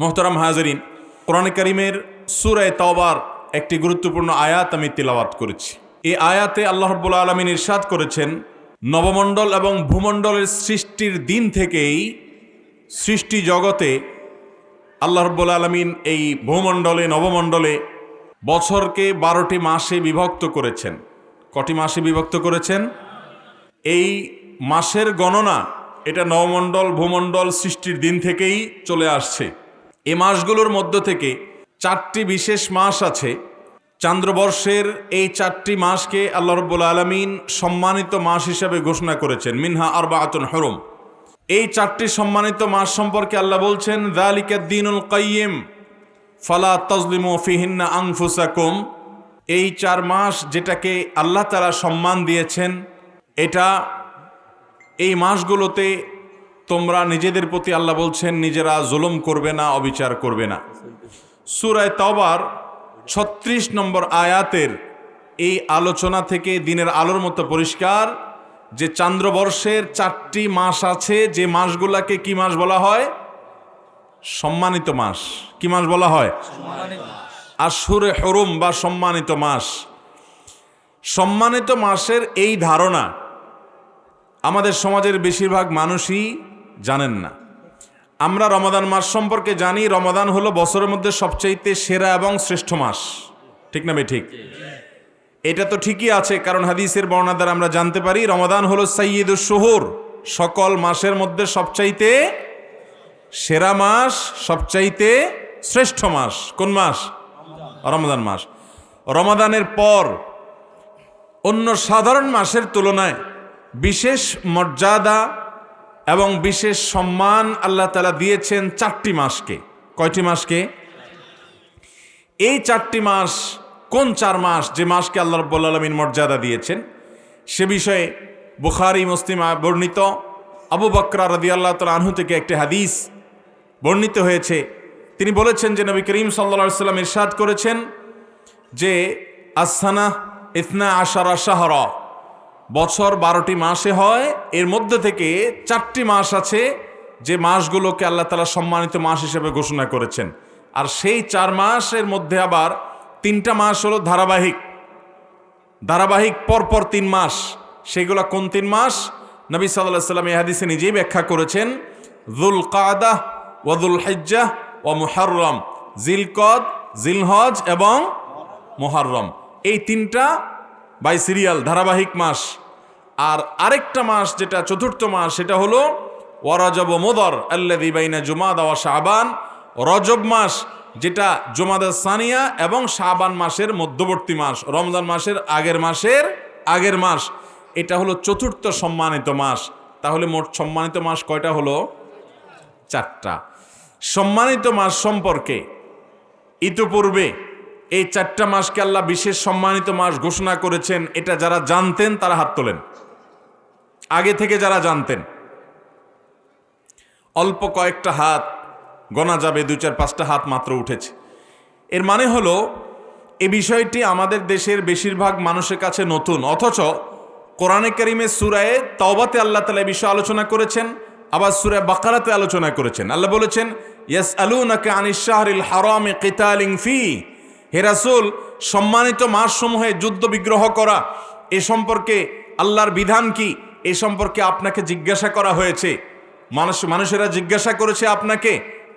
মোহতারাম হাজরিন, কোরআন করিমের সুরায় তওবার একটি গুরুত্বপূর্ণ আয়াত আমি তিলাওয়াত করেছি। এই আয়াতে আল্লাহ রব্বুল আলমিন ইরশাদ করেছেন, নবমণ্ডল এবং ভূমণ্ডলের সৃষ্টির দিন থেকেই সৃষ্টি জগতে আল্লাহ রব্বুল আলমিন এই ভূমণ্ডলে, নবমণ্ডলে বছরকে বারোটি মাসে বিভক্ত করেছেন। কটি মাসে বিভক্ত করেছেন? এই মাসের গণনা, এটা নবমণ্ডল, ভূমণ্ডল সৃষ্টির দিন থেকেই চলে আসছে। এ মাসগুলোর মধ্য থেকে চারটি বিশেষ মাস আছে। চান্দ্রবর্ষের এই চারটি মাসকে আল্লাহ রব্বুল আলমিন সম্মানিত মাস হিসাবে ঘোষণা করেছেন, মিনহা আরবা আতন হরম। এই চারটি সম্মানিত মাস সম্পর্কে আল্লাহ বলছেন দিনুল কাইয়িম ফালা তজলিমু ফিহিন্না আংফুসাকুম এই চার মাস যেটাকে আল্লাহ তারা সম্মান দিয়েছেন, এটা এই মাসগুলোতে তোমরা নিজেদের প্রতি আল্লাহ বলছেন, নিজেরা জুলুম করবে না, অবিচার করবে না। সুরায় তবার ছত্রিশ নম্বর আয়াতের এই আলোচনা থেকে দিনের আলোর মতো পরিষ্কার যে চান্দ্রবর্ষের চারটি মাস আছে, যে মাসগুলাকে কি মাস বলা হয়? সম্মানিত মাস। কি মাস বলা হয়? আশুরে হরুম বা সম্মানিত মাস। সম্মানিত মাসের এই ধারণা আমাদের সমাজের বেশিরভাগ মানুষই জানেন না। আমরা রমাদান মাস সম্পর্কে জানি, রমাদান হলো বছরের মধ্যে সবচাইতে সেরা এবং শ্রেষ্ঠ মাস। ঠিক না ঠিক। এটা তো ঠিকই আছে, কারণ হাদিসের বর্ণনা দ্বারা আমরা জানতে পারি, রমাদান হলো সাইয়দুল শহর, সকল মাসের মধ্যে সবচাইতে সেরা মাস, সবচাইতে শ্রেষ্ঠ মাস। কোন মাস? রমাদান মাস। রমাদানের পর অন্য সাধারণ মাসের তুলনায় বিশেষ মর্যাদা এবং বিশেষ সম্মান আল্লাহ তালা দিয়েছেন চারটি মাসকে। কয়টি মাসকে? এই চারটি মাস কোন চার মাস যে মাসকে আল্লাহ রব্বুল আলমিন মর্যাদা দিয়েছেন? সে বিষয়ে বুখারি, মুসলিম বর্ণিত। আবু বকরা রদি আল্লাহ তাল আনহু থেকে একটি হাদিস বর্ণিত হয়েছে। তিনি বলেছেন যে নবী করিম সাল্লা সাল্লাম ইরশাদ করেছেন যে আসানা ইতনা আশারা শাহরা। বছর বারোটি মাসে হয়, এর মধ্যে থেকে চারটি মাস আছে যে মাসগুলোকে আল্লাহ তালা সম্মানিত মাস হিসেবে ঘোষণা করেছেন। আর সেই চার মাসের মধ্যে আবার তিনটা মাস হলো ধারাবাহিক। ধারাবাহিক পরপর তিন মাস। সেগুলো কোন তিন মাস? নবী সাল্লাহ সাল্লাম হাদিসে নিজেই ব্যাখ্যা করেছেন জুল কাদাহ ওয়াদুল হেজ্জাহ ও মুহাররম। জিলকদ, জিলহজ এবং মোহাররম। এই তিনটা বাই সিরিয়াল, ধারাবাহিক মাস। আর আরেকটা মাস যেটা চতুর্থ মাস, সেটা হলো ওয়ারজব মোদর আল্লাদি বাইনা জুমাদা ওয়া শাবান। রজব মাস, যেটা জুমাদা সানিয়া এবং শাবান মাসের মধ্যবর্তী মাস, রমজান মাসের আগের মাসের আগের মাস। এটা হলো চতুর্থ সম্মানিত মাস। তাহলে মোট সম্মানিত মাস কয়টা হলো? চারটা। সম্মানিত মাস সম্পর্কে ইতোপূর্বে এই চারটা মাসকে আল্লাহ বিশেষ সম্মানিত মাস ঘোষণা করেছেন, এটা যারা জানতেন তারা হাত তোলেন। আগে থেকে যারা জানতেন, অল্প কয়েকটা হাত, গোনা যাবে দু চার পাঁচটা হাত মাত্র উঠেছে। এর মানে হলো, এ বিষয়টি আমাদের দেশের বেশিরভাগ মানুষের কাছে নতুন, অথচ কোরআনে করিমের সুরায়ে তওবাতে আল্লাহ তালা বিষয়ে আলোচনা করেছেন, আবার সুরায় বাকারাতে আলোচনা করেছেন। আল্লাহ বলেছেন ইয়াস আলু নাকে আনিস শাহরিল হারামে কিতালিং ফি হে রাসুল, সম্মানিত মাসসমূহে যুদ্ধ বিগ্রহ করা, এ সম্পর্কে আল্লাহর বিধান কি? এ সম্পর্কে আপনাকে জিজ্ঞাসা করা হয়েছে। মানুষ, মানুষেরা জিজ্ঞাসা করেছে আপনাকে,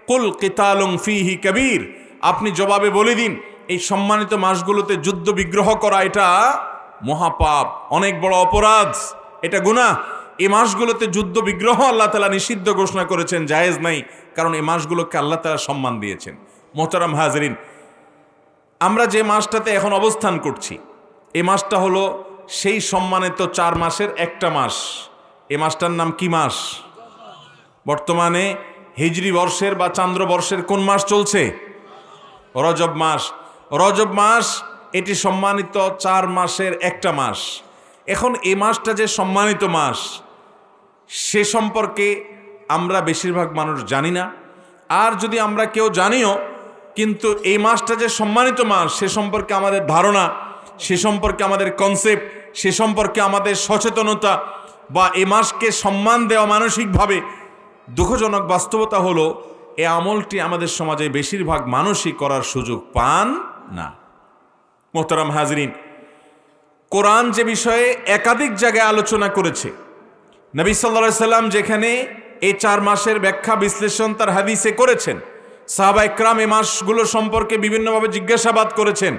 কুল কিতালুং ফিহি কবির। আপনি জবাবে বলে দিন, এই সম্মানিত মাসগুলোতে যুদ্ধ বিগ্রহ করা এটা মহাপাপ, অনেক বড় অপরাধ, এটা গুনাহ। এই মাসগুলোতে যুদ্ধ বিগ্রহ আল্লাহ তালা নিষিদ্ধ ঘোষণা করেছেন, জায়েজ নাই, কারণ এই মাসগুলোকে আল্লাহ তালা সম্মান দিয়েছেন। মোহতারাম হাজরিন আমরা যে মাসটাতে এখন অবস্থান করছি এই মাসটা হলো সেই সম্মানিত চার মাসের একটা মাস। এ মাসটার নাম কি মাস? বর্তমানে হিজরি বর্ষের বা চান্দ্র বর্ষের কোন মাস চলছে? রজব মাস। রজব মাস, এটি সম্মানিত চার মাসের একটা মাস। এখন এ মাসটা যে সম্মানিত মাস, সে সম্পর্কে আমরা বেশিরভাগ মানুষ জানি না। আর যদি আমরা কেউ জানিও কিন্তু এই মাসটা যে সম্মানিত মাস, সে সম্পর্কে আমাদের ধারণা, সে সম্পর্কে আমাদের কনসেপ্ট সে সম্পর্কে আমাদের সচেতনতা বা এই মাসকে সম্মান দেওয়া মানসিকভাবে দুঃখজনক বাস্তবতা হলো, এ আমলটি আমাদের সমাজে বেশিরভাগ মানুষই করার সুযোগ পান না। মোহতারাম হাজরিন, কোরআন যে বিষয়ে একাধিক জায়গায় আলোচনা করেছে, নবী সাল্লা সাল্লাম যেখানে এই চার মাসের ব্যাখ্যা বিশ্লেষণ তার হাদিসে করেছেন সাহাবা একরাম এ মাসগুলো সম্পর্কে বিভিন্নভাবে জিজ্ঞাসাবাদ করেছেন।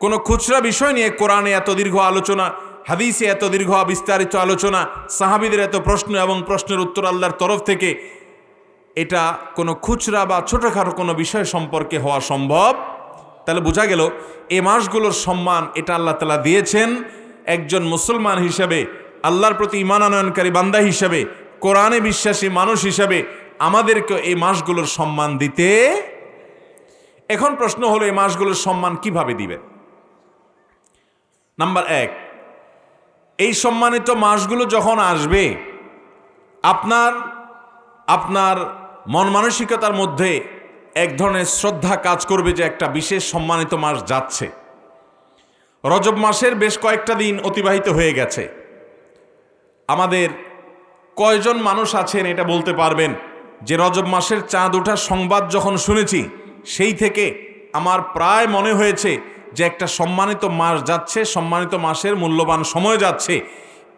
কোনো খুচরা বিষয় নিয়ে কোরআনে এত দীর্ঘ আলোচনা, হাদিসে এত দীর্ঘ বিস্তারিত আলোচনা, সাহাবিদের এত প্রশ্ন এবং প্রশ্নের উত্তর আল্লাহর তরফ থেকে, এটা কোনো খুচরা বা ছোটোখাটো কোনো বিষয় সম্পর্কে হওয়া সম্ভব? তাহলে বোঝা গেল এ মাসগুলোর সম্মান এটা আল্লাহ তালা দিয়েছেন একজন মুসলমান হিসেবে, আল্লাহর প্রতি ইমান আনয়নকারী বান্দা হিসেবে, কোরআনে বিশ্বাসী মানুষ হিসেবে আমাদেরকে এই মাসগুলোর সম্মান দিতে? এখন প্রশ্ন হলো, এই মাসগুলোর সম্মান কীভাবে দিবেন নাম্বার এক, এই সম্মানিত মাসগুলো যখন আসবে, আপনার আপনার মন মানসিকতার মধ্যে এক ধরনের শ্রদ্ধা কাজ করবে যে একটা বিশেষ সম্মানিত মাস যাচ্ছে। রজব মাসের বেশ কয়েকটা দিন অতিবাহিত হয়ে গেছে। আমাদের কয়জন মানুষ আছেন এটা বলতে পারবেন? যে রজব মাসের চাঁদ ওঠার সংবাদ যখন শুনেছি, সেই থেকে আমার প্রায় মনে হয়েছে যে একটা সম্মানিত মাস যাচ্ছে, সম্মানিত মাসের মূল্যবান সময় যাচ্ছে।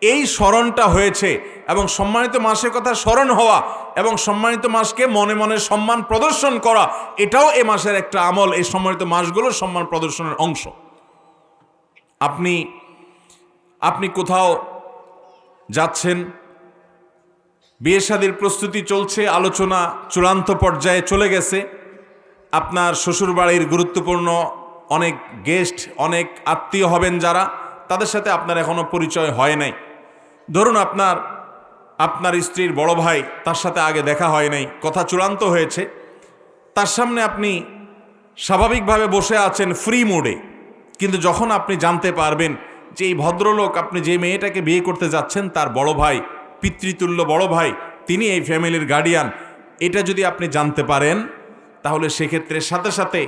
এই স্মরণটা হয়েছে এবং সম্মানিত মাসের কথা স্মরণ হওয়া এবং সম্মানিত মাসকে মনে মনে সম্মান প্রদর্শন করা, এটাও এ মাসের একটা আমল, এই সম্মানিত মাসগুলোর সম্মান প্রদর্শনের অংশ। আপনি আপনি কোথাও যাচ্ছেন বিয়ে শাদির প্রস্তুতি চলছে, আলোচনা চূড়ান্ত পর্যায়ে চলে গেছে। আপনার শ্বশুরবাড়ির গুরুত্বপূর্ণ অনেক গেস্ট, অনেক আত্মীয় হবেন যারা, তাদের সাথে আপনার এখনও পরিচয় হয় নাই। ধরুন আপনার আপনার স্ত্রীর বড় ভাই তার সাথে আগে দেখা হয় নাই, কথা চূড়ান্ত হয়েছে। তার সামনে আপনি স্বাভাবিকভাবে বসে আছেন ফ্রি মোডে। কিন্তু যখন আপনি জানতে পারবেন যে এই ভদ্রলোক, আপনি যে মেয়েটাকে বিয়ে করতে যাচ্ছেন, তার বড় ভাই পিতৃতুল্য বড় ভাই, তিনি এই ফ্যামিলির গার্ডিয়ান এটা যদি আপনি জানতে পারেন, তাহলে সেক্ষেত্রে সাথে সাথে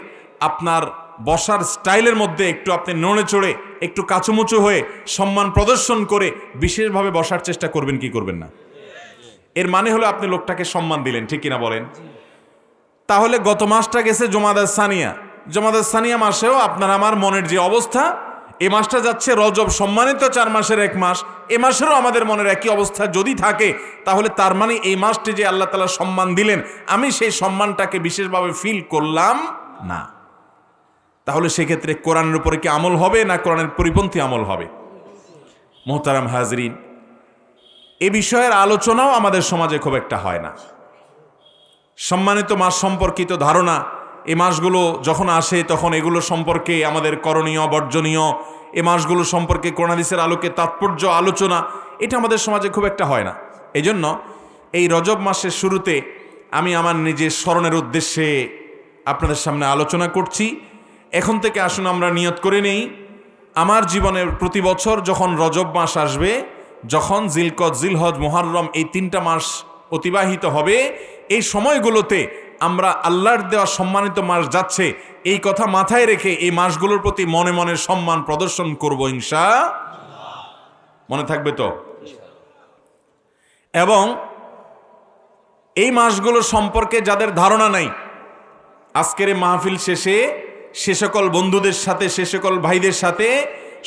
আপনার বসার স্টাইলের মধ্যে একটু আপনি নড়ে চড়ে, একটু কাচুমুচু হয়ে সম্মান প্রদর্শন করে বিশেষভাবে বসার চেষ্টা করবেন, কি করবেন না? এর মানে হলো আপনি লোকটাকে সম্মান দিলেন, ঠিক কিনা বলেন? তাহলে গত মাসটা গেছে জমাদার সানিয়া। জমাদার সানিয়া মাসেও আপনার, আমার মনের যে অবস্থা এ মাসটা যাচ্ছে রজব সম্মানিত চার মাসের এক মাস। এ মাসেরও আমাদের মনের একই অবস্থা যদি থাকে, তাহলে তার মানে এই মাসটি যে আল্লাহ তালা সম্মান দিলেন, আমি সেই সম্মানটাকে বিশেষভাবে ফিল করলাম না। তাহলে সেক্ষেত্রে কোরআনের উপরে কি আমল হবে না কোরআনের পরিপন্থী আমল হবে? মোহতারাম হাজরিন, এ বিষয়ের আলোচনাও আমাদের সমাজে খুব একটা হয় না। সম্মানিত মাস সম্পর্কিত ধারণা এ মাসগুলো যখন আসে, তখন এগুলো সম্পর্কে আমাদের করণীয়, বর্জনীয়। এ মাসগুলো সম্পর্কে করোনাদিসের আলোকে তাৎপর্য, আলোচনা, এটা আমাদের সমাজে খুব একটা হয় না। এই জন্য এই রজব মাসের শুরুতে আমি আমার নিজের স্মরণের উদ্দেশ্যে আপনাদের সামনে আলোচনা করছি। এখন থেকে আসুন, আমরা নিয়ত করে নেই, আমার জীবনের প্রতি বছর যখন রজব মাস আসবে, যখন জিলকত, জিলহজ, মোহাররম এই তিনটা মাস অতিবাহিত হবে, এই সময়গুলোতে আমরা আল্লাহর দেওয়া সম্মানিত মাস যাচ্ছে, এই কথা মাথায় রেখে এই মাসগুলোর প্রতি মনে মনে সম্মান প্রদর্শন করব ইনশা মনে থাকবে তো? এবং এই মাসগুলো সম্পর্কে যাদের ধারণা নাই, আজকের মাহফিল শেষে সে সকল বন্ধুদের সাথে, সে সকল ভাইদের সাথে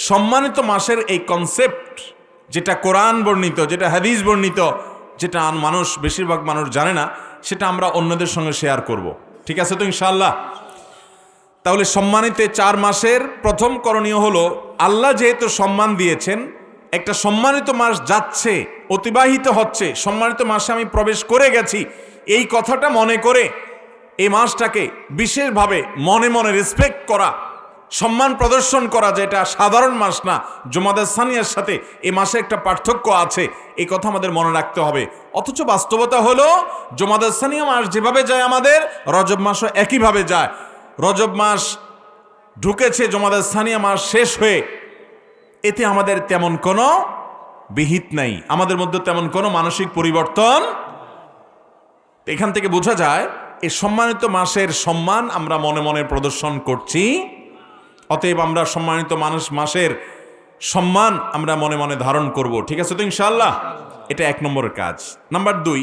সম্মানিত মাসের এই কনসেপ্ট যেটা কোরআন বর্ণিত, যেটা হাদিস বর্ণিত, যেটা মানুষ, বেশিরভাগ মানুষ জানে না সেটা আমরা অন্যদের সঙ্গে শেয়ার করব। ঠিক আছে তো ইনশাল্লাহ তাহলে সম্মানিত চার মাসের প্রথম করণীয় হলো, আল্লাহ যেহেতু সম্মান দিয়েছেন, একটা সম্মানিত মাস যাচ্ছে, অতিবাহিত হচ্ছে, সম্মানিত মাসে আমি প্রবেশ করে গেছি, এই কথাটা মনে করে এই মাসটাকে বিশেষভাবে মনে মনে রেসপেক্ট করা সম্মান প্রদর্শন করা যেটা সাধারণ মাস না জমাদার সানিয়ার সাথে এ মাসে একটা পার্থক্য আছে এই কথা আমাদের মনে রাখতে হবে। অথচ বাস্তবতা হলো জমাদার সানিয়া মাস যেভাবে যায় আমাদের, রজব মাসও একইভাবে যায়। রজব মাস ঢুকেছে জমাদার সানিয়া মাস শেষ হয়ে, এতে আমাদের তেমন কোনো বিহিত নাই। আমাদের মধ্যে তেমন কোনো মানসিক পরিবর্তন এখান থেকে বোঝা যায় এই সম্মানিত মাসের সম্মান আমরা মনে মনে প্রদর্শন করছি। অতএব আমরা সম্মানিত মানুষ মাসের সম্মান আমরা মনে মনে ধারণ করব। ঠিক আছে তো ইনশাল্লাহ এটা এক নম্বরের কাজ। নাম্বার দুই,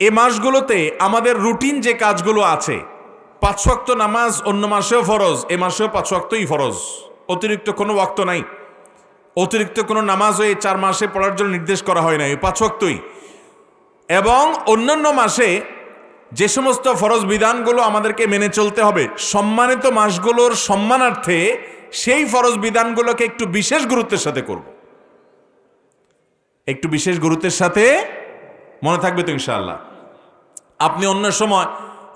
এ মাসগুলোতে আমাদের রুটিন যে কাজগুলো আছে, পাঁচ ওয়াক্ত নামাজ অন্য মাসেও ফরজ, এ মাসেও পাঁচ ওয়াক্তই ফরজ। অতিরিক্ত কোনো ওয়াক্ত নাই। অতিরিক্ত কোনো নামাজ এই চার মাসে পড়ার জন্য নির্দেশ করা হয় না এই পাঁচ ওয়াক্তই। এবং অন্যান্য মাসে যে সমস্ত ফরজ বিধানগুলো আমাদেরকে মেনে চলতে হবে, সম্মানিত মাসগুলোর সম্মানার্থে সেই ফরজ বিধানগুলোকে একটু বিশেষ গুরুত্বের সাথে করব। একটু বিশেষ গুরুত্বের সাথে মনে থাকবে তো ইনশাআল্লাহ। আপনি অন্য সময়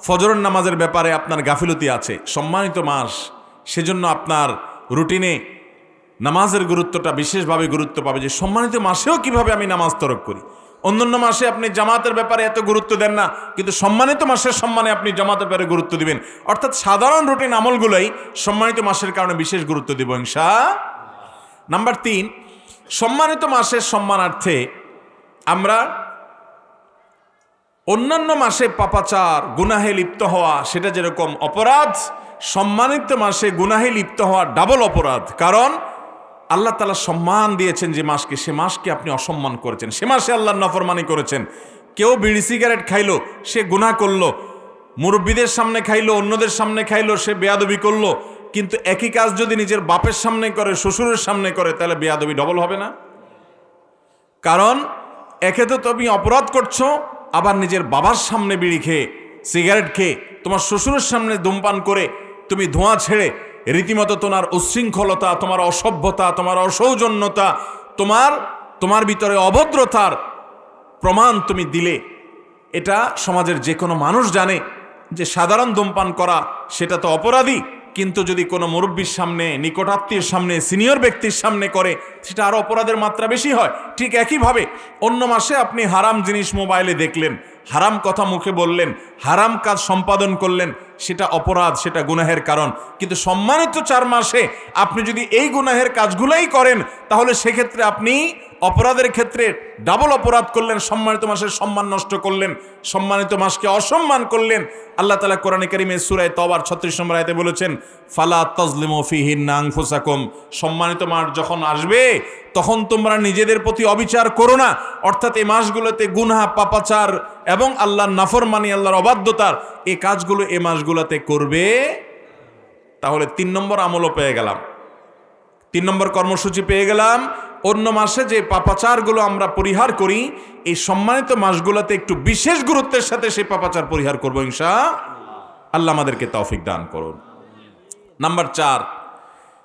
ফজরের নামাজের ব্যাপারে আপনার গাফিলতি আছে, সম্মানিত মাস, সেজন্য আপনার রুটিনে নামাজের গুরুত্বটা বিশেষভাবে গুরুত্ব পাবে যে সম্মানিত মাসেও কীভাবে আমি নামাজ তরক করি। অন্যান্য মাসে আপনি জামাতের ব্যাপারে এত গুরুত্ব দেন না, কিন্তু সম্মানিত মাসের সম্মানে আপনি জামাতের ব্যাপারে গুরুত্ব দিবেন। অর্থাৎ সাধারণ রুটিন আমলগুলোই সম্মানিত মাসের কারণে বিশেষ গুরুত্ব দিব ইনশা নাম্বার তিন, সম্মানিত মাসের সম্মানার্থে আমরা অন্যান্য মাসে পাপাচার, গুনাহে লিপ্ত হওয়া, সেটা যেরকম অপরাধ, সম্মানিত মাসে গুনাহে লিপ্ত হওয়া ডাবল অপরাধ। কারণ আল্লাহ তালা সম্মান দিয়েছেন যে মাসকে, সে মাসকে আপনি অসম্মান করেছেন। সে মাসে আল্লাহর নফরমানি করেছেন। কেউ বিড়ি সিগারেট খাইলো, সে গুনাহ করল। মুরব্বীদের সামনে খাইলো, অন্যদের সামনে খাইলো, সে বেয়াদবি করল। কিন্তু একই কাজ যদি নিজের বাপের সামনে করে, শ্বশুরের সামনে করে, তাহলে বেয়াদবি ডবল হবে না। কারণ, একে তো তুমি অপরাধ করছ, আবার নিজের বাবার সামনে বিড়ি খেয়ে, সিগারেট খেয়ে, তোমার শ্বশুরের সামনে ধূমপান করে, তুমি ধোঁয়া ছেড়ে রীতিমতো তোমার উচ্ছৃঙ্খলতা তোমার অসভ্যতা, তোমার অসৌজন্যতা, তোমার তোমার ভিতরে অভদ্রতার প্রমাণ তুমি দিলে। এটা সমাজের যে কোনো মানুষ জানে যে সাধারণ ধূমপান করা সেটা তো অপরাধী। কিন্তু যদি কোনো মুরব্বীর সামনে, নিকটাত্মীয় সামনে, সিনিয়র ব্যক্তির সামনে করে, সেটা আরও অপরাধের মাত্রা বেশি হয়। ঠিক একইভাবে অন্য মাসে আপনি হারাম জিনিস মোবাইলে দেখলেন, হারাম কথা মুখে বললেন, হারাম কাজ সম্পাদন করলেন, সেটা অপরাধ, সেটা গুনাহের কারণ। কিন্তু সম্মানিত চার মাসে আপনি যদি এই গুনাহের কাজগুলোই করেন, তাহলে সেক্ষেত্রে আপনি অপরাধের ক্ষেত্রে ডাবল অপরাধ করলেন, সম্মানিত মাসের সম্মান নষ্ট করলেন, সম্মানিত মাসকে অসম্মান করলেন। আল্লাহ তালা কোরআনে কারিমে সুরায় তবার ছত্রিশ নম্বর আয়তে বলেছেন, ফালা তজলিম ফিহিন নাং ফুসাকুম সম্মানিত মাস যখন আসবে, তখন তোমরা নিজেদের প্রতি অবিচার করো না। অর্থাৎ এই মাসগুলোতে গুনহা, পাপাচার এবং আল্লাহর নাফরমানি, আল্লাহর অবাধ্যতার এই কাজগুলো এ মাসগুলোতে করবে। তাহলে তিন নম্বর আমলও পেয়ে গেলাম। তিন নম্বর কর্মসূচি পেয়ে গেলাম। অন্য মাসে যে পাপাচারগুলো আমরা পরিহার করি, এই সম্মানিত মাসগুলোতে একটু বিশেষ গুরুত্বের সাথে সেই পাপাচার পরিহার করব ইনশা আল্লাহ। আমাদেরকে তৌফিক দান করুন। নাম্বার চার,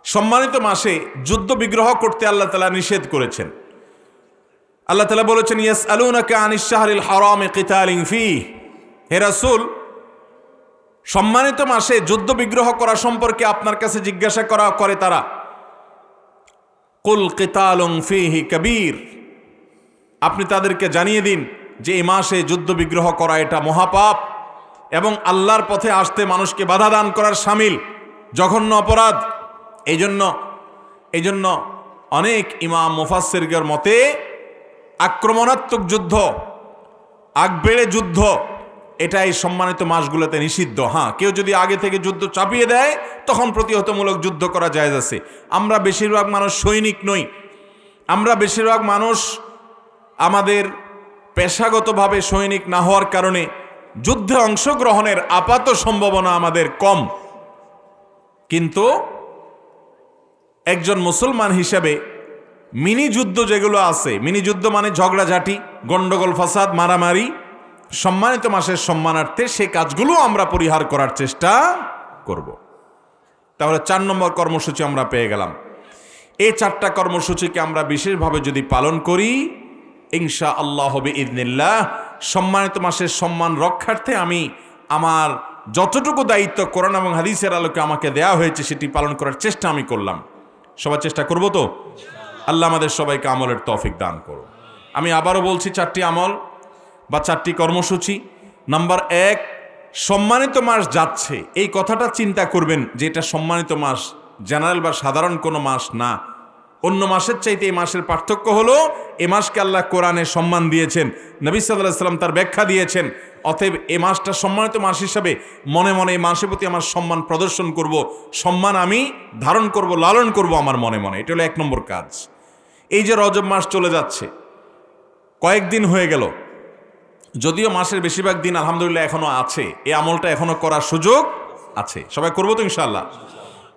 সম্মানিত মাসে যুদ্ধ বিগ্রহ করতে আল্লাহ তালা নিষেধ করেছেন। আল্লাহ তালা বলেছেন ইয়াস আলুনাকে আনিস শাহরিল ফি হে রাসূল, সম্মানিত মাসে যুদ্ধ বিগ্রহ করা সম্পর্কে আপনার কাছে জিজ্ঞাসা করা করে তারা। কুল কেতালং ফিহি কবির। আপনি তাদেরকে জানিয়ে দিন যে এই মাসে যুদ্ধ বিগ্রহ করা এটা মহাপাপ এবং আল্লাহর পথে আসতে মানুষকে বাধা দান করার সামিল, জঘন্য অপরাধ। এই জন্য এই জন্য অনেক ইমাম মুফাসসিরগের মতে আক্রমণাত্মক যুদ্ধ আগবেড়ে যুদ্ধ এটা এই সম্মানিত মাসগুলোতে নিষিদ্ধ হ্যাঁ। কেউ যদি আগে থেকে যুদ্ধ চাপিয়ে দেয়, তখন প্রতিহতমূলক যুদ্ধ করা যায় আছে। আমরা বেশিরভাগ মানুষ সৈনিক নই। আমরা বেশিরভাগ মানুষ আমাদের পেশাগতভাবে সৈনিক না হওয়ার কারণে যুদ্ধে অংশগ্রহণের আপাত সম্ভাবনা আমাদের কম। কিন্তু একজন মুসলমান হিসেবে মিনি যুদ্ধ যেগুলো আছে, মিনি যুদ্ধ মানে ঝগড়াঝাটি, গন্ডগোল, ফাসাদ, মারামারি সম্মানিত মাসের সম্মানার্থে সেই কাজগুলো আমরা পরিহার করার চেষ্টা করব। তাহলে চার নম্বর কর্মসূচি আমরা পেয়ে গেলাম। এই চারটা কর্মসূচিকে আমরা বিশেষভাবে যদি পালন করি ইনশা আল্লাহ হবে ইদনিল্লাহ সম্মানিত মাসের সম্মান রক্ষার্থে আমি আমার যতটুকু দায়িত্ব কোরআন এবং হাদিসের আলোকে আমাকে দেয়া হয়েছে সেটি পালন করার চেষ্টা আমি করলাম। সবার চেষ্টা করব তো? আল্লাহ আমাদের সবাইকে আমলের তফিক দান করো আমি আবারও বলছি চারটি আমল। বা চারটি কর্মসূচি। নাম্বার এক, সম্মানিত মাস যাচ্ছে। এই কথাটা চিন্তা করবেন যে এটা সম্মানিত মাস, জেনারেল বা সাধারণ কোনো মাস না। অন্য মাসের চাইতে এই মাসের পার্থক্য হলো, এ মাসকে আল্লাহ কোরআনে সম্মান দিয়েছেন, নবী সাল্লাহ সাল্লাম তার ব্যাখ্যা দিয়েছেন। অতএব এ মাসটা সম্মানিত মাস হিসাবে মনে মনে এই মাসের প্রতি আমার সম্মান প্রদর্শন করব, সম্মান আমি ধারণ করব, লালন করব আমার মনে মনে। এটা হলো এক নম্বর কাজ। এই যে রজব মাস চলে যাচ্ছে, কয়েকদিন হয়ে গেল যদিও মাসের বেশিরভাগ দিন আলহামদুলিল্লাহ এখনও আছে, এই আমলটা এখনও করার সুযোগ আছে। সবাই করব তো ইনশাল্লাহ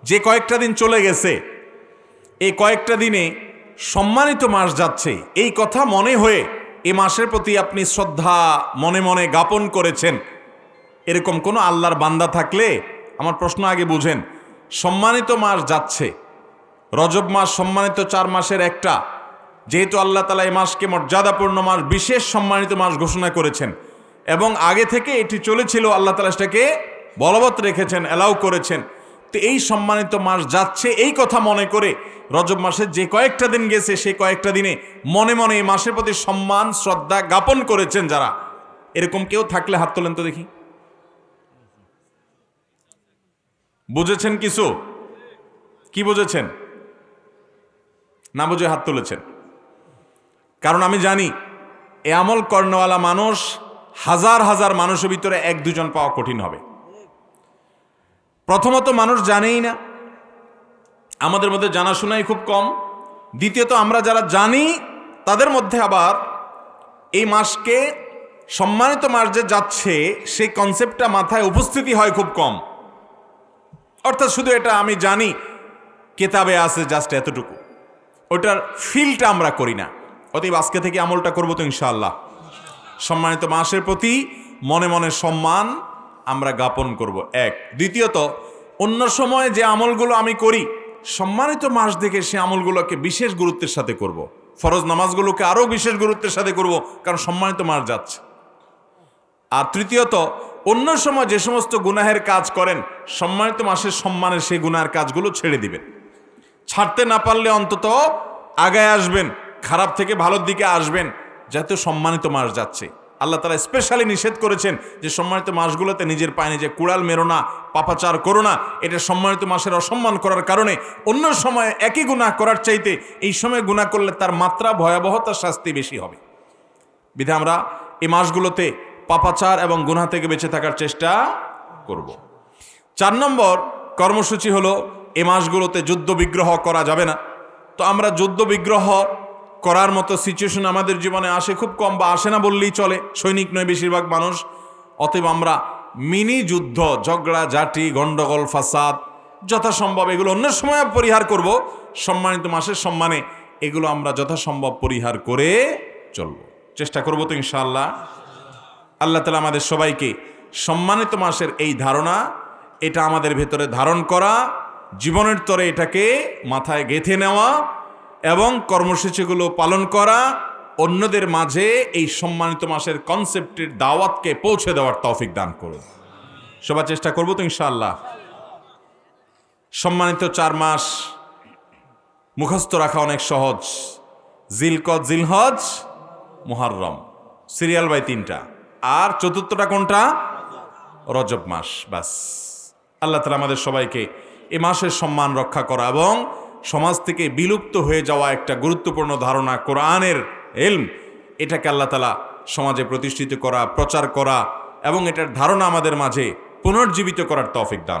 যে কয়েকটা দিন চলে গেছে, এই কয়েকটা দিনে সম্মানিত মাস যাচ্ছে। এই কথা মনে হয়ে এ মাসের প্রতি আপনি শ্রদ্ধা মনে মনে জ্ঞাপন করেছেন। এরকম কোনো আল্লাহর বান্দা থাকলে আমার প্রশ্ন আগে বুঝেন, সম্মানিত মাস যাচ্ছে, রজব মাস সম্মানিত চার মাসের একটা যেহেতু আল্লাহ তালা এই মাসকে মর্যাদাপূর্ণ মাস, বিশেষ সম্মানিত মাস ঘোষণা করেছেন। এবং আগে থেকে এটি চলেছিল, আল্লাহ তালা সেটাকে বলবৎ রেখেছেন, অ্যালাউ করেছেন। তো এই সম্মানিত মাস যাচ্ছে এই কথা মনে করে রজব মাসের যে কয়েকটা দিন গেছে সেই কয়েকটা দিনে মনে মনে এই মাসের প্রতি সম্মান, শ্রদ্ধা জ্ঞাপন করেছেন যারা। এরকম কেউ থাকলে হাত তোলেন তো দেখি। বুঝেছেন কিছু? কি বুঝেছেন? না বুঝে হাত তুলেছেন। কারণ আমি জানি, এ আমল কর্ণওয়ালা মানুষ হাজার হাজার মানুষের ভিতরে এক দুজন পাওয়া কঠিন হবে। প্রথমত মানুষ জানেই না, আমাদের মধ্যে জানাশোনাই খুব কম। দ্বিতীয়ত আমরা যারা জানি, তাদের মধ্যে আবার এই মাসকে সম্মানিত মাস যে যাচ্ছে, সেই কনসেপ্টটা মাথায় উপস্থিতি হয় খুব কম। অর্থাৎ শুধু এটা আমি জানি, কেতাবে আছে জাস্ট এতটুকু। ওটার ফিলটা আমরা করি না। অতএব আজকে থেকে আমলটা করব তো ইনশাআল্লাহ। সম্মানিত মাসের প্রতি মনে মনে সম্মান আমরা জ্ঞাপন করব। এক। দ্বিতীয়ত, অন্য সময় যে আমলগুলো আমি করি, সম্মানিত মাস দেখে সে আমলগুলোকে বিশেষ গুরুত্বের সাথে করব। ফরজ নামাজগুলোকে আরও বিশেষ গুরুত্বের সাথে করব, কারণ সম্মানিত মাস যাচ্ছে। আর তৃতীয়ত, অন্য সময় যে সমস্ত গুনাহের কাজ করেন, সম্মানিত মাসের সম্মানের সেই গুনাহের কাজগুলো ছেড়ে দিবেন। ছাড়তে না পারলে অন্তত আগায় আসবেন। খারাপ থেকে ভালোর দিকে আসবেন, যাতে সম্মানিত মাস যাচ্ছে। আল্লাহ তারা স্পেশালি নিষেধ করেছেন যে সম্মানিত মাসগুলোতে নিজের পায়ে নিজে কুড়াল মেরো না, পাপাচার করো না। এটা সম্মানিত মাসের অসম্মান করার কারণে অন্য সময়ে একই গুনাহ করার চাইতে এই সময় গুনাহ করলে তার মাত্রা ভয়াবহতার শাস্তি বেশি হবে। বিধে আমরা এই মাসগুলোতে পাপাচার এবং গুণা থেকে বেঁচে থাকার চেষ্টা করব। চার নম্বর কর্মসূচি হলো এ মাসগুলোতে যুদ্ধ বিগ্রহ করা যাবে না। তো আমরা যুদ্ধ বিগ্রহ করার মতো সিচুয়েশন আমাদের জীবনে আসে, খুব কম বা আসে না বললেই চলে। সৈনিক নয় বেশিরভাগ মানুষ। অতএব আমরা মিনি যুদ্ধ, ঝগড়া, জাটি, গন্ডগোল, ফাসাদ, যথাসম্ভব এগুলো অন্য সময় পরিহার করব। সম্মানিত মাসের সম্মানে এগুলো আমরা যথাসম্ভব পরিহার করে চলব। চেষ্টা করব তো ইনশাআল্লাহ। আল্লাহ তালা আমাদের সবাইকে সম্মানিত মাসের এই ধারণা, এটা আমাদের ভেতরে ধারণ করা, জীবনের তরে এটাকে মাথায় গেঁথে নেওয়া এবং কর্মসূচিগুলো পালন করা অন্যদের মাঝে এই সম্মানিত মাসের কনসেপ্টের দাওয়াতকে পৌঁছে দেওয়ার তৌফিক দান করুন। সবার চেষ্টা করব তো ইনশাআল্লাহ। সম্মানিত চার মাস মুখস্থ রাখা অনেক সহজ। জিলকদ জিলহজ, মুহাররম। সিরিয়াল বাই তিনটা। আর চতুর্থটা কোনটা? রজব মাস। বাস আল্লাহ তালা আমাদের সবাইকে এ মাসের সম্মান রক্ষা করা এবং সমাজ থেকে বিলুপ্ত হয়ে যাওয়া একটা গুরুত্বপূর্ণ ধারণা, কোরআনের এলম। এটাকে আল্লাহ তালা সমাজে প্রতিষ্ঠিত করা, প্রচার করা এবং এটার ধারণা আমাদের মাঝে পুনর্জীবিত করার তফিক দান।